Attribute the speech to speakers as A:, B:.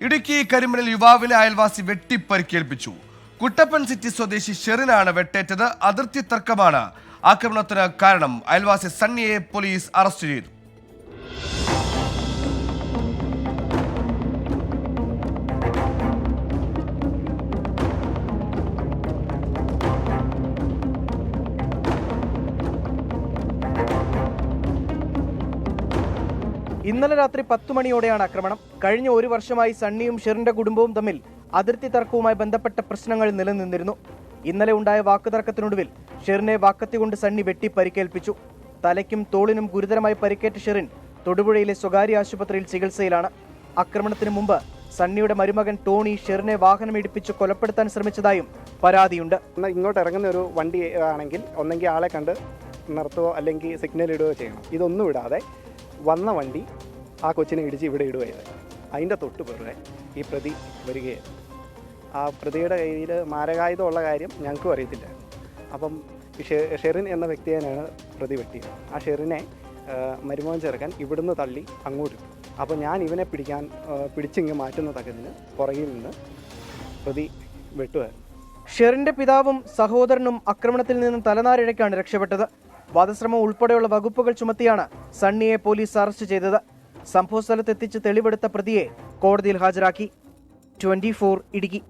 A: ഇടുക്കി കരിമണിൽ യുവാവിനെ അയൽവാസി വെട്ടിപ്പരിക്കേൽപ്പിച്ചു. കുട്ടപ്പൻ സിറ്റി സ്വദേശി ഷെറിനാണ് വെട്ടേറ്റത്. അതിർത്തി തർക്കമാണ്. ആക്രമണത്തിന് കാരണം അയൽവാസി സണ്ണിയെ പോലീസ് അറസ്റ്റ് ചെയ്തു.
B: ഇന്നലെ രാത്രി പത്തു മണിയോടെയാണ് ആക്രമണം. കഴിഞ്ഞ ഒരു വർഷമായി സണ്ണിയും ഷെറിന്റെ കുടുംബവും തമ്മിൽ അതിർത്തി തർക്കവുമായി ബന്ധപ്പെട്ട പ്രശ്നങ്ങൾ നിലനിന്നിരുന്നു. ഇന്നലെ ഉണ്ടായ വാക്കുതർക്കത്തിനൊടുവിൽ ഷെറിനെ വാക്കത്തി കൊണ്ട് സണ്ണി വെട്ടി പരിക്കേൽപ്പിച്ചു. തലയ്ക്കും തോളിനും ഗുരുതരമായി പരിക്കേറ്റ ഷെറിൻ തൊടുപുഴയിലെ സ്വകാര്യ ആശുപത്രിയിൽ ചികിത്സയിലാണ്. ആക്രമണത്തിന് മുമ്പ് സണ്ണിയുടെ മരുമകൻ ടോണി ഷെറിനെ വാഹനം ഇടിപ്പിച്ച് കൊലപ്പെടുത്താൻ ശ്രമിച്ചതായും പരാതിയുണ്ട്.
C: ഇങ്ങോട്ട് ഇറങ്ങുന്ന ഒരു വണ്ടി ആണെങ്കിൽ ഒന്നെങ്കിൽ ആളെ കണ്ട് നിർത്തുകയോ അല്ലെങ്കിൽ സിഗ്നൽ ഇടുകയോ ചെയ്യണം. ഇതൊന്നും ഇടാതെ വന്ന വണ്ടി ആ കൊച്ചിനെ ഇടിച്ച് ഇവിടെ ഇടുകയായിരുന്നു അതിന്റെ തൊട്ട് പിറകെ ഈ പ്രതി വരികയായിരുന്നു ആ പ്രതിയുടെ കയ്യിൽ മാരകായുധമുള്ള കാര്യം ഞങ്ങൾക്കും അറിയത്തില്ല. അപ്പം ഷെറിൻ എന്ന വ്യക്തിയെയാണ് പ്രതി വെട്ടിയത്. ആ ഷെറിനെ മരുമോൻ ചെറുക്കൻ ഇവിടുന്ന് തള്ളി അങ്ങോട്ട് അപ്പോൾ ഞാൻ ഇവനെ പിടിക്കാൻ പിടിച്ചിങ്ങ് മാറ്റുന്ന തക്കതിന് പുറകിൽ നിന്ന് പ്രതി വെട്ടുമായിരുന്നു
B: ഷെറിന്റെ പിതാവും സഹോദരനും ആക്രമണത്തിൽ നിന്ന് തലനാരിഴയ്ക്കാണ് രക്ഷപ്പെട്ടത്. വധശ്രമം ഉൾപ്പെടെയുള്ള വകുപ്പുകൾ ചുമത്തിയാണ് സണ്ണിയെ പോലീസ് അറസ്റ്റ് ചെയ്തത്. സംഭവസ്ഥലത്തെത്തിച്ച് തെളിവെടുത്ത പ്രതിയെ കോടതിയിൽ ഹാജരാക്കി. ട്വന്റി ഇടുക്കി.